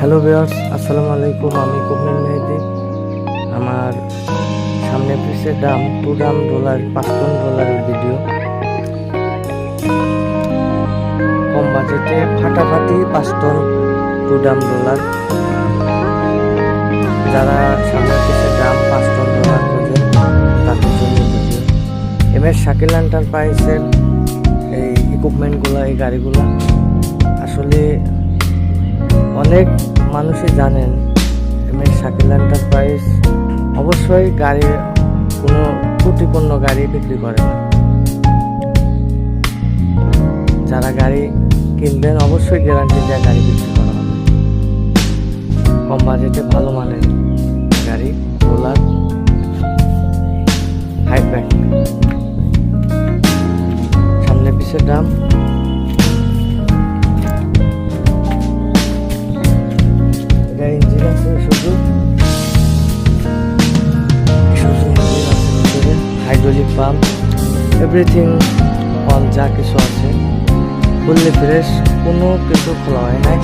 Hello viewers, আসসালামু আলাইকুম। আমি কুবমিন মেহেদি। আমার সামনে পিসের দাম টু দাম ডলার পাঁচ টন ডলারের ভিডিও কম বাজেটে ফাটাফাটি পাঁচ টন টু দাম ডলার যারা সামনে পিসের দাম পাঁচ টন ডলার খোঁজেন তাদের জন্য ভিডিও এম এস শাকিল এন্টারপ্রাইজের এই ইকুইপমেন্টগুলো এই গাড়িগুলো, আসলে অনেক মানুষই জানেন, এম এস শাকিল এন্টারপ্রাইজ অবশ্যই গাড়ি, কোনো ত্রুটিপূর্ণ গাড়ি বিক্রি করে না। যারা গাড়ি কিনবেন, অবশ্যই গ্যারান্টি দেওয়া গাড়ি বিক্রি করা হবে। কম বাজেটে ভালো মানের গাড়ি রোলার হাইব্যাক সামনে পিছের দাম হাইড্রোলিক পাম্প এভরিথিং অল যা কিছু আছে। ফুললি ফ্রেশ কোনো কিছু খোলা হয় নাই।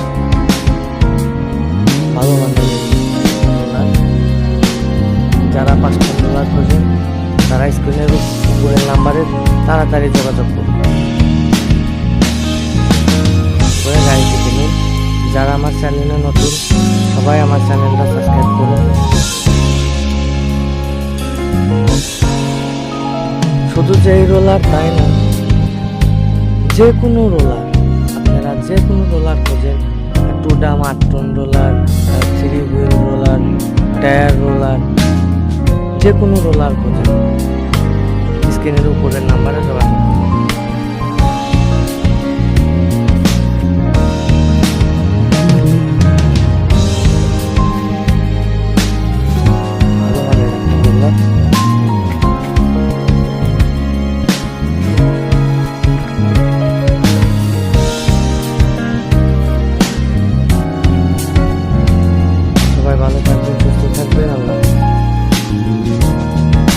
ভালো মানের। যারা পাঁচটা ডলার খোঁজেন, তারা স্ক্রিনের উপরের নাম্বারে তাড়াতাড়ি যোগাযোগ করুন। করে গাড়িটি কিনুন যারা আমার চ্যানেলে নতুন, সবাই আমার চ্যানেলটা সাবস্ক্রাইব শুধু যে রোলার তাই না, যে কোনো রোলার আপনারা যে কোনো রোলার খোঁজেন টু ডাম আট roller three wheel roller tyre roller যে কোনো রোলার খোঁজেন স্ক্রিনের উপরের নাম্বারে যোগাযোগ। Alam.